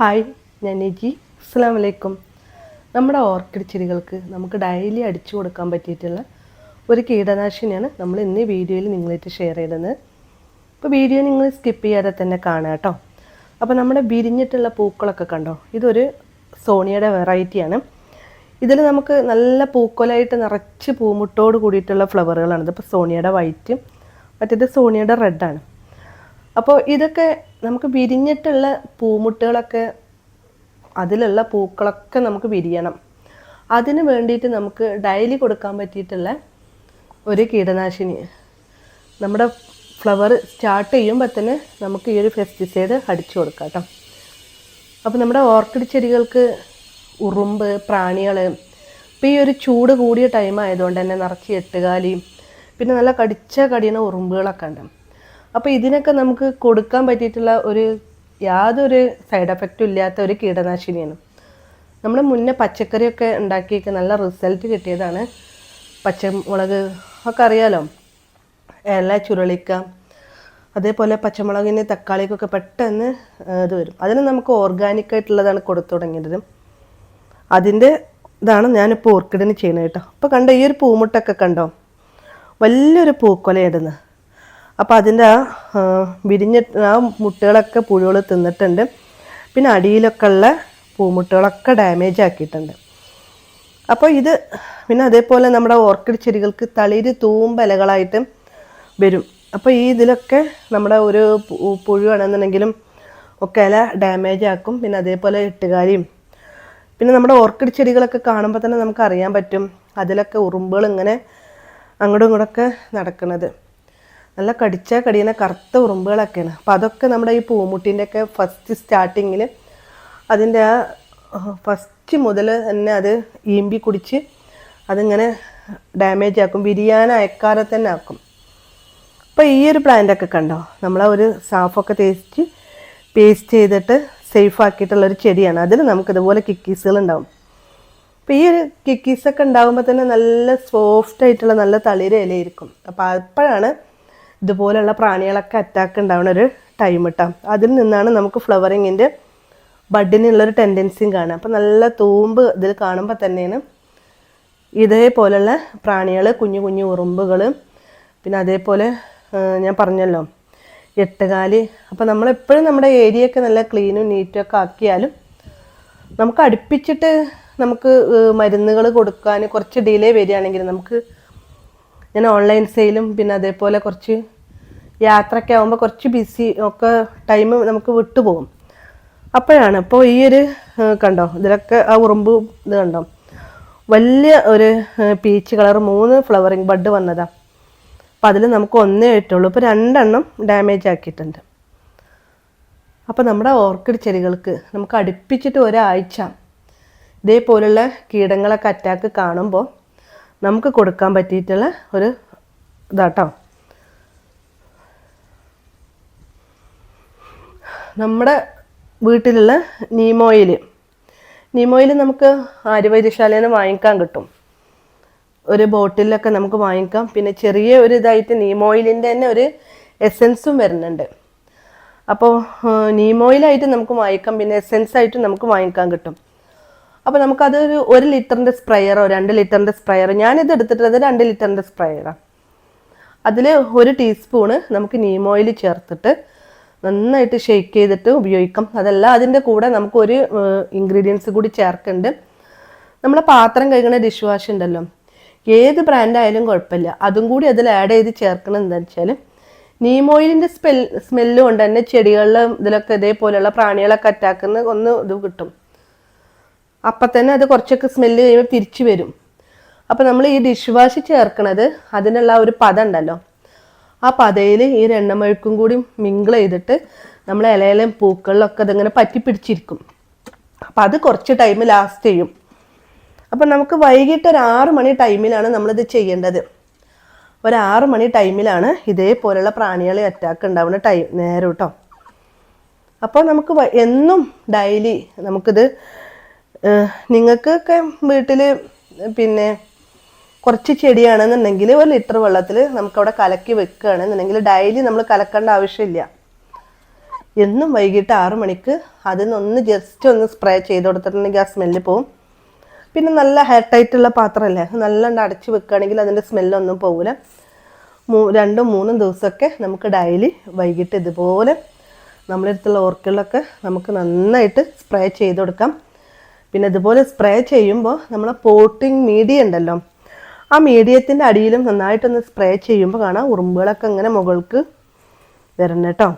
Hi ഞാൻ നിജി. അസ്സാം വലൈക്കും നമ്മുടെ ഓർക്കിഡ് ചെടികൾക്ക് നമുക്ക് ഡെയിലി അടിച്ചു കൊടുക്കാൻ പറ്റിയിട്ടുള്ള ഒരു കീടനാശിനിയാണ് നമ്മൾ ഇന്ന് വീഡിയോയിൽ നിങ്ങളായിട്ട് ഷെയർ ചെയ്തത്. അപ്പോൾ വീഡിയോ നിങ്ങൾ സ്കിപ്പ് ചെയ്യാതെ തന്നെ കാണുക കേട്ടോ അപ്പോൾ നമ്മുടെ വിരിഞ്ഞിട്ടുള്ള പൂക്കളൊക്കെ കണ്ടോ? ഇതൊരു സോണിയയുടെ വെറൈറ്റിയാണ് ഇതിൽ നമുക്ക് നല്ല പൂക്കൊലായിട്ട് നിറച്ച് പൂമുട്ടോട് കൂടിയിട്ടുള്ള ഫ്ലവറുകളാണ് ഇതിപ്പോൾ സോണിയയുടെ വൈറ്റ് മറ്റേത് സോണിയുടെ റെഡാണ് അപ്പോൾ ഇതൊക്കെ നമുക്ക് വിരിഞ്ഞിട്ടുള്ള പൂമുട്ടുകളൊക്കെ അതിലുള്ള പൂക്കളൊക്കെ നമുക്ക് വിരിയണം. അതിന് വേണ്ടിയിട്ട് നമുക്ക് ഡെയിലി കൊടുക്കാൻ പറ്റിയിട്ടുള്ള ഒരു കീടനാശിനി. നമ്മുടെ ഫ്ലവർ സ്റ്റാർട്ട് ചെയ്യുമ്പോൾ തന്നെ നമുക്ക് ഈ ഒരു പെസ്റ്റിസൈഡ് അടിച്ചു കൊടുക്കാം കേട്ടോ. അപ്പോൾ നമ്മുടെ ഓർക്കിഡ് ചെടികൾക്ക് ഉറുമ്പ് പ്രാണികൾ ഇപ്പോൾ ഈ ഒരു ചൂട് കൂടിയ ടൈം ആയതുകൊണ്ട് തന്നെ നിറച്ച് എട്ടുകാലി പിന്നെ നല്ല കടിച്ച കടിയുന്ന ഉറുമ്പുകളൊക്കെ ഉണ്ട്. അപ്പോൾ ഇതിനൊക്കെ നമുക്ക് കൊടുക്കാൻ പറ്റിയിട്ടുള്ള ഒരു യാതൊരു സൈഡ് എഫക്റ്റും ഇല്ലാത്ത ഒരു കീടനാശിനിയാണ്. നമ്മൾ മുന്നേ പച്ചക്കറിയൊക്കെ ഉണ്ടാക്കിയൊക്കെ നല്ല റിസൾട്ട് കിട്ടിയതാണ്. പച്ചമുളക് ഒക്കെ അറിയാലോ? ഇല ചുരുളിക്ക അതേപോലെ പച്ചമുളകിന് തക്കാളിക്കൊക്കെ പെട്ടെന്ന് ഇത് വരും. അതിന് നമുക്ക് ഓർഗാനിക് ആയിട്ടുള്ളതാണ് കൊടുത്തു തുടങ്ങിയത്. അതിന്റെ ഇതാണ് ഞാനിപ്പോൾ ഓർക്കിഡിന് ചെയ്യുന്നത് കേട്ടോ. അപ്പോൾ കണ്ടോ ഈ ഒരു പൂമുട്ടൊക്കെ കണ്ടോ? വലിയൊരു പൂക്കൊലയിടുന്നത് അപ്പോൾ അതിന്റെ ആ വിരിഞ്ഞ ആ മുട്ടുകളൊക്കെ പുഴുകൾ തിന്നിട്ടുണ്ട്. പിന്നെ അടിയിലൊക്കെ ഉള്ള പൂമുട്ടുകളൊക്കെ ഡാമേജ് ആക്കിയിട്ടുണ്ട്. അപ്പോൾ ഇത് പിന്നെ അതേപോലെ നമ്മുടെ ഓർക്കിഡ് ചെടികൾക്ക് തളിര് തൂമ്പലകളായിട്ട് വരും. അപ്പോൾ ഈ ഇതിലൊക്കെ നമ്മുടെ ഒരു പുഴുവാണെന്നുണ്ടെങ്കിലും ഒക്കെ ഇല ഡാമേജ് ആക്കും. പിന്നെ അതേപോലെ ഇട്ടുകാരിയും പിന്നെ നമ്മുടെ ഓർക്കിഡ് ചെടികളൊക്കെ കാണുമ്പോൾ തന്നെ നമുക്ക് അറിയാൻ പറ്റും അതിലൊക്കെ ഉറുമ്പുകൾ ഇങ്ങനെ അങ്ങോട്ടും ഇങ്ങോട്ടൊക്കെ നടക്കുന്നത്. നല്ല കടിച്ച കടിയുന്ന കറുത്ത ഉറുമ്പുകളൊക്കെയാണ്. അപ്പോൾ അതൊക്കെ നമ്മുടെ ഈ പൂമുട്ടിന്റെ ഒക്കെ ഫസ്റ്റ് സ്റ്റാർട്ടിങ്ങിൽ അതിന്റെ ആ ഫസ്റ്റ് മുതൽ തന്നെ അത് ഈമ്പി കുടിച്ച് അതിങ്ങനെ ഡാമേജ് ആക്കും. വിരിയാൻ അയക്കാതെ തന്നെ ആക്കും. അപ്പോൾ ഈ ഒരു പ്ലാന്റൊക്കെ കണ്ടോ? നമ്മൾ ഒരു സാഫൊക്കെ തേച്ച് പേസ്റ്റ് ചെയ്തിട്ട് സേഫ് ആക്കിയിട്ടുള്ളൊരു ചെടിയാണ്. അതിൽ നമുക്ക് ഇതുപോലെ കിക്കീസുകൾ ഉണ്ടാവും അപ്പോൾ ഈ ഒരു കിക്കീസൊക്കെ ഉണ്ടാകുമ്പോൾ തന്നെ നല്ല സോഫ്റ്റ് ആയിട്ടുള്ള നല്ല തളിര ഇലയിരിക്കും അപ്പോൾ അപ്പോഴാണ് ഇതുപോലുള്ള പ്രാണികളൊക്കെ അറ്റാക്ക് ഉണ്ടാവുന്ന ഒരു ടൈം കിട്ടാം അതിൽ നിന്നാണ് നമുക്ക് ഫ്ലവറിങ്ങിന്റെ ബഡിനുള്ളൊരു ടെൻഡൻസിയും കാണുക. അപ്പം നല്ല തൂമ്പ് ഇതിൽ കാണുമ്പോൾ തന്നെയാണ് ഇതേപോലെയുള്ള പ്രാണികൾ കുഞ്ഞു കുഞ്ഞു ഉറുമ്പുകൾ പിന്നെ അതേപോലെ ഞാൻ പറഞ്ഞല്ലോ എട്ടുകാലി. അപ്പോൾ നമ്മളെപ്പോഴും നമ്മുടെ ഏരിയയൊക്കെ നല്ല ക്ലീനും നീറ്റും ഒക്കെ ആക്കിയാലും നമുക്ക് അടുപ്പിച്ചിട്ട് നമുക്ക് മരുന്നുകൾ കൊടുക്കാൻ കുറച്ച് ഡിലേ വരികയാണെങ്കിൽ നമുക്ക് ഞാൻ ഓൺലൈൻ സെയിലും പിന്നെ അതേപോലെ കുറച്ച് യാത്രയൊക്കെ ആകുമ്പോൾ കുറച്ച് ബിസി ഒക്കെ ടൈം നമുക്ക് വിട്ടുപോകും അപ്പോഴാണ് അപ്പോൾ ഈ ഒരു കണ്ടോ? ഇതിലൊക്കെ ആ ഉറുമ്പ് ഇത് കണ്ടോ? വലിയ ഒരു പീച്ച് കളർ മൂന്ന് ഫ്ലവറിങ് ബഡ് വന്നതാ. അപ്പം അതിൽ നമുക്ക് ഒന്നേ ആയിട്ടുള്ളൂ ഇപ്പോൾ രണ്ടെണ്ണം ഡാമേജ് ആക്കിയിട്ടുണ്ട്. അപ്പോൾ നമ്മുടെ ഓർക്കിഡ് ചെടികൾക്ക് നമുക്ക് അടുപ്പിച്ചിട്ട് ഒരാഴ്ച ഇതേപോലുള്ള കീടങ്ങളൊക്കെ അറ്റാക്ക് കാണുമ്പോൾ നമുക്ക് കൊടുക്കാൻ പറ്റിയിട്ടുള്ള ഒരു ഇതാട്ടോ. നമ്മുടെ വീട്ടിലുള്ള നീമോയിൽ നീമോയിൽ നമുക്ക് ആര്യവൈദ്യശാലയിൽ നിന്ന് വാങ്ങിക്കാൻ കിട്ടും. ഒരു ബോട്ടിലൊക്കെ നമുക്ക് വാങ്ങിക്കാം. പിന്നെ ചെറിയ ഒരു ഇതായിട്ട് നീമോയിലിന്റെ തന്നെ ഒരു എസെൻസും വരുന്നുണ്ട്. അപ്പോൾ നീമോയിലായിട്ട് നമുക്ക് വാങ്ങിക്കാം. പിന്നെ എസെൻസ് ആയിട്ട് നമുക്ക് വാങ്ങിക്കാൻ കിട്ടും. അപ്പോൾ നമുക്കത് ഒരു ഒരു ലിറ്ററിന്റെ സ്പ്രെയറോ രണ്ട് ലിറ്ററിന്റെ സ്പ്രെയറോ ഞാനിത് എടുത്തിട്ടത് രണ്ട് ലിറ്ററിന്റെ സ്പ്രെയറാണ് അതിൽ ഒരു ടീസ്പൂണ് നമുക്ക് നീം ഓയിൽ ചേർത്തിട്ട് നന്നായിട്ട് ഷെയ്ക്ക് ചെയ്തിട്ട് ഉപയോഗിക്കാം. അതല്ല അതിന്റെ കൂടെ നമുക്ക് ഒരു ഇൻഗ്രീഡിയൻസ് കൂടി ചേർക്കുന്നുണ്ട് നമ്മളെ പാത്രം കഴുകുന്ന ഡിഷ് വാഷ് ഉണ്ടല്ലോ. ഏത് ബ്രാൻഡായാലും കുഴപ്പമില്ല. അതും കൂടി അതിൽ ആഡ് ചെയ്ത് ചേർക്കണം എന്താണെന്ന് വെച്ചാൽ നീം ഓയിലിന്റെ സ്മെൽ സ്മെല്ല് കൊണ്ട് തന്നെ ചെടികളിലും ഇതിലൊക്കെ ഇതേപോലെയുള്ള പ്രാണികളൊക്കെ അറ്റാക്കുന്ന ഒന്ന് ഇത് കിട്ടും. അപ്പം തന്നെ അത് കുറച്ചൊക്കെ സ്മെല്ല് കഴിയുമ്പോൾ തിരിച്ചു വരും. അപ്പം നമ്മൾ ഈ ഡിഷ് വാഷ് ചേർക്കണത് അതിനുള്ള ഒരു പത ഉണ്ടല്ലോ. ആ പതയിൽ ഈ എണ്ണമെഴുക്കും കൂടി മിങ്കിൾ ചെയ്തിട്ട് നമ്മൾ ഇലയിലും പൂക്കളിലൊക്കെ അതിങ്ങനെ പറ്റി പിടിച്ചിരിക്കും. അപ്പം അത് കുറച്ച് ടൈം ലാസ്റ്റ് ചെയ്യും. അപ്പം നമുക്ക് വൈകിട്ട് ഒരു ആറ് മണി ടൈമിലാണ് നമ്മളിത് ചെയ്യേണ്ടത്. ഒരു ആറ് മണി ടൈമിലാണ് ഇതേപോലെയുള്ള പ്രാണികളെ അറ്റാക്ക് ഉണ്ടാവുന്ന ടൈം നേരം കേട്ടോ അപ്പോൾ നമുക്ക് എന്നും ഡെയിലി നമുക്കിത് നിങ്ങൾക്കൊക്കെ വീട്ടിൽ പിന്നെ കുറച്ച് ചെടിയാണെന്നുണ്ടെങ്കിൽ ഒരു ലിറ്റർ വെള്ളത്തിൽ നമുക്കവിടെ കലക്കി വെക്കുകയാണെന്നുണ്ടെങ്കിൽ ഡെയിലി നമ്മൾ കലക്കേണ്ട ആവശ്യമില്ല. എന്നും വൈകിട്ട് ആറു മണിക്ക് അതിനൊന്ന് ജസ്റ്റ് ഒന്ന് സ്പ്രേ ചെയ്ത് കൊടുത്തിട്ടുണ്ടെങ്കിൽ ആ സ്മെല്ല് പോവും. പിന്നെ നല്ല ഹെയർ പാത്രമല്ലേ? നല്ലോണ്ട് അടച്ച് വെക്കുകയാണെങ്കിൽ അതിന്റെ സ്മെല്ലൊന്നും പോകില്ല മൂ രണ്ടും മൂന്നും ദിവസമൊക്കെ നമുക്ക് ഡെയിലി വൈകിട്ട് ഇതുപോലെ നമ്മളെടുത്തുള്ള ഓർക്കിളിലൊക്കെ നമുക്ക് നന്നായിട്ട് സ്പ്രേ ചെയ്ത് കൊടുക്കാം. പിന്നെ ഇതുപോലെ സ്പ്രേ ചെയ്യുമ്പോൾ നമ്മൾ പോട്ടിങ് മീഡിയ ഉണ്ടല്ലോ. ആ മീഡിയത്തിന്റെ അടിയിലും നന്നായിട്ടൊന്ന് സ്പ്രേ ചെയ്യുമ്പോൾ കാണാം ഉറുമ്പുകളൊക്കെ ഇങ്ങനെ മുകൾക്ക് വരണം കേട്ടോ.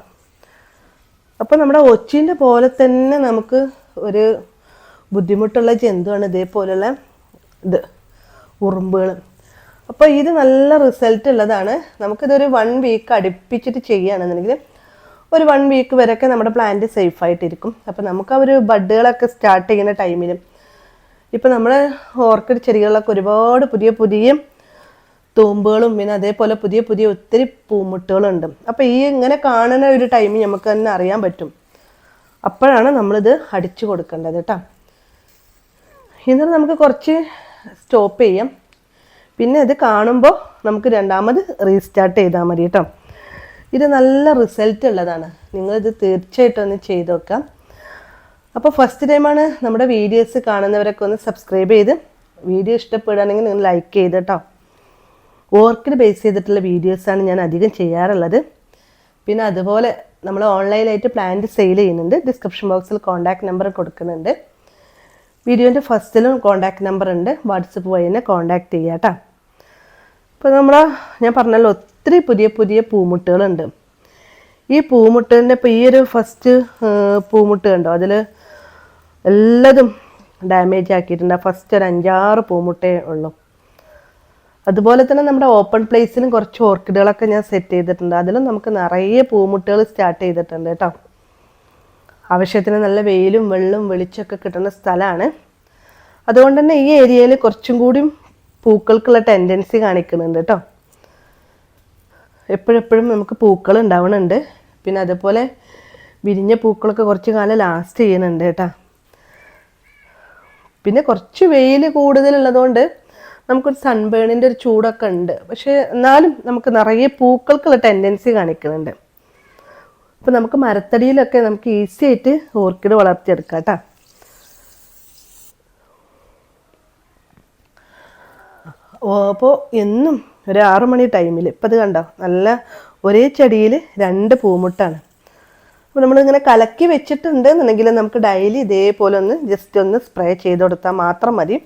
അപ്പോൾ നമ്മുടെ ഒച്ചിന്റെ പോലെ തന്നെ നമുക്ക് ഒരു ബുദ്ധിമുട്ടുള്ള ജന്തുവാണ് ഇതേപോലെയുള്ള ഇത് ഉറുമ്പുകൾ. അപ്പോൾ ഇത് നല്ല റിസൾട്ട് ഉള്ളതാണ്. നമുക്കിതൊരു വൺ വീക്ക് അടുപ്പിച്ചിട്ട് ചെയ്യുകയാണെന്നുണ്ടെങ്കിൽ ഒരു വൺ വീക്ക് വരെയൊക്കെ നമ്മുടെ പ്ലാന്റ് സേഫ് ആയിട്ടിരിക്കും. അപ്പോൾ നമുക്ക് ഒരു ബഡുകളൊക്കെ സ്റ്റാർട്ട് ചെയ്യുന്ന ടൈമിലും ഇപ്പോൾ നമ്മൾ ഓർക്കിഡ് ചെടികളിലൊക്കെ ഒരുപാട് പുതിയ പുതിയ തൂമ്പുകളും പിന്നെ അതേപോലെ പുതിയ പുതിയ ഒത്തിരി പൂമുട്ടുകളുണ്ട്. അപ്പോൾ ഈ ഇങ്ങനെ കാണുന്ന ഒരു ടൈം നമുക്ക് തന്നെ അറിയാൻ പറ്റും. അപ്പോഴാണ് നമ്മളിത് അടിച്ചു കൊടുക്കേണ്ടത് കേട്ടോ. എന്നിട്ട് നമുക്ക് കുറച്ച് സ്റ്റോപ്പ് ചെയ്യാം. പിന്നെ ഇത് കാണുമ്പോൾ നമുക്ക് രണ്ടാമത് റീസ്റ്റാർട്ട് ചെയ്താൽ മതി കേട്ടോ. ഇത് നല്ല റിസൾട്ട് ഉള്ളതാണ്. നിങ്ങളിത് തീർച്ചയായിട്ടും ഒന്ന് ചെയ്ത് നോക്കാം. അപ്പോൾ ഫസ്റ്റ് ടൈമാണ് നമ്മുടെ വീഡിയോസ് കാണുന്നവരൊക്കെ ഒന്ന് സബ്സ്ക്രൈബ് ചെയ്ത് വീഡിയോ ഇഷ്ടപ്പെടുകയാണെങ്കിൽ നിങ്ങൾ ലൈക്ക് ചെയ്ത് കേട്ടോ ഓർക്കിഡ് ബേസ് ചെയ്തിട്ടുള്ള വീഡിയോസാണ് ഞാൻ അധികം ചെയ്യാറുള്ളത്. പിന്നെ അതുപോലെ നമ്മൾ ഓൺലൈനായിട്ട് പ്ലാന്റ് സെയിൽ ചെയ്യുന്നുണ്ട്. ഡിസ്ക്രിപ്ഷൻ ബോക്സിൽ കോൺടാക്ട് നമ്പർ കൊടുക്കുന്നുണ്ട്. വീഡിയോന്റെ ഫസ്റ്റിലും കോൺടാക്ട് നമ്പർ ഉണ്ട്. വാട്സപ്പ് വഴി തന്നെ കോൺടാക്ട് ചെയ്യാം കേട്ടോ ഇപ്പോൾ നമ്മൾ ഞാൻ പറഞ്ഞല്ലോ ഒത്തിരി പുതിയ പുതിയ പൂമുട്ടുകളുണ്ട്. ഈ പൂമുട്ടിന്റെ ഇപ്പോൾ ഈ ഒരു ഫസ്റ്റ് പൂമുട്ട് കണ്ടോ? അതിൽ എല്ലാതും ഡാമേജ് ആക്കിയിട്ടുണ്ട്. ഫസ്റ്റ് ഒരു അഞ്ചാറ് പൂമുട്ടേ ഉള്ളൂ. അതുപോലെ തന്നെ നമ്മുടെ ഓപ്പൺ പ്ലേസിലും കുറച്ച് ഓർക്കിഡുകളൊക്കെ ഞാൻ സെറ്റ് ചെയ്തിട്ടുണ്ട്. അതിലും നമുക്ക് നിറയെ പൂമുട്ടുകൾ സ്റ്റാർട്ട് ചെയ്തിട്ടുണ്ട് കേട്ടോ. ആവശ്യത്തിന് നല്ല വെയിലും വെള്ളവും വെളിച്ചമൊക്കെ കിട്ടുന്ന സ്ഥലമാണ്. അതുകൊണ്ട് തന്നെ ഈ ഏരിയയിൽ കുറച്ചും കൂടി പൂക്കൾക്കുള്ള ടെൻഡൻസി കാണിക്കുന്നുണ്ട് കേട്ടോ. എപ്പോഴെപ്പോഴും നമുക്ക് പൂക്കൾ ഉണ്ടാവുന്നുണ്ട് പിന്നെ അതുപോലെ വിരിഞ്ഞ പൂക്കളൊക്കെ കുറച്ച് കാലം ലാസ്റ്റ് ചെയ്യുന്നുണ്ട് കേട്ടോ. പിന്നെ കുറച്ച് വെയിൽ കൂടുതലുള്ളതുകൊണ്ട് നമുക്കൊരു സൺബേണിന്റെ ഒരു ചൂടൊക്കെ ഉണ്ട്. പക്ഷേ എന്നാലും നമുക്ക് നിറയെ പൂക്കൾക്കുള്ള ടെൻഡൻസി കാണിക്കുന്നുണ്ട്. അപ്പോൾ നമുക്ക് മരത്തടിയിലൊക്കെ നമുക്ക് ഈസി ആയിട്ട് ഓർക്കിഡ് വളർത്തിയെടുക്കാം കേട്ടോ. അപ്പോൾ എന്നും ഒരു ആറു മണി ടൈമിൽ ഇപ്പം അത് കണ്ടോ? നല്ല ഒരേ ചെടിയിൽ രണ്ട് പൂമുട്ടാണ്. അപ്പോൾ നമ്മളിങ്ങനെ കലക്കി വെച്ചിട്ടുണ്ട് എന്നുണ്ടെങ്കിൽ നമുക്ക് ഡെയിലി ഇതേപോലെ ഒന്ന് ജസ്റ്റ് ഒന്ന് സ്പ്രേ ചെയ്ത് കൊടുത്താൽ മാത്രം മതി.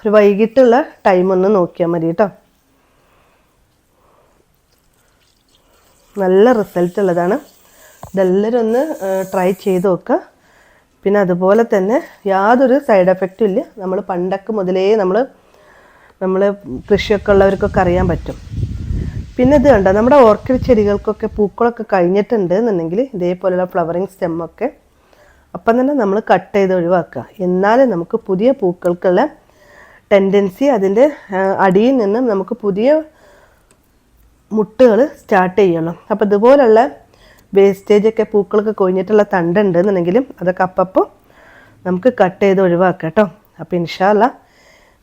ഒരു വൈകിട്ടുള്ള ടൈം ഒന്ന് നോക്കിയാൽ മതി കേട്ടോ നല്ല റിസൾട്ട് ഉള്ളതാണ്. ഇതെല്ലാവരും ഒന്ന് ട്രൈ ചെയ്ത് നോക്കുക പിന്നെ അതുപോലെ തന്നെ യാതൊരു സൈഡ് എഫക്റ്റും ഇല്ല. നമ്മൾ പണ്ടൊക്കെ മുതലേ നമ്മൾ നമ്മൾ കൃഷിയൊക്കെ ഉള്ളവർക്കൊക്കെ അറിയാൻ പറ്റും. പിന്നെ ഇത് കണ്ടോ? നമ്മുടെ ഓർക്കിഡ് ചെടികൾക്കൊക്കെ പൂക്കളൊക്കെ കഴിഞ്ഞിട്ടുണ്ട് എന്നുണ്ടെങ്കിൽ ഇതേപോലെയുള്ള ഫ്ലവറിങ് സ്റ്റെമ്മൊക്കെ അപ്പം തന്നെ നമ്മൾ കട്ട് ചെയ്ത് ഒഴിവാക്കുക. എന്നാലേ നമുക്ക് പുതിയ പൂക്കൾക്കുള്ള ടെൻഡൻസി അതിന്റെ അടിയിൽ നിന്നും നമുക്ക് പുതിയ മുട്ടുകൾ സ്റ്റാർട്ട് ചെയ്യണം. അപ്പോൾ ഇതുപോലുള്ള വേസ്റ്റേജ് ഒക്കെ പൂക്കളൊക്കെ കൊഴിഞ്ഞിട്ടുള്ള തണ്ടുണ്ട് എന്നുണ്ടെങ്കിലും അതൊക്കെ അപ്പപ്പോൾ നമുക്ക് കട്ട് ചെയ്ത് ഒഴിവാക്കാം കേട്ടോ. അപ്പോൾ ഇൻഷാല്ല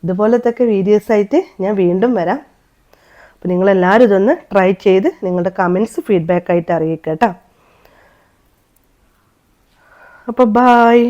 ഇതുപോലത്തെ വീഡിയോസായിട്ട് ഞാൻ വീണ്ടും വരാം. അപ്പോൾ നിങ്ങളെല്ലാവരും ഇതൊന്ന് ട്രൈ ചെയ്ത് നിങ്ങളുടെ കമൻസ് ഫീഡ്ബാക്കായിട്ട് അറിയിക്കുക അപ്പോൾ ബായ്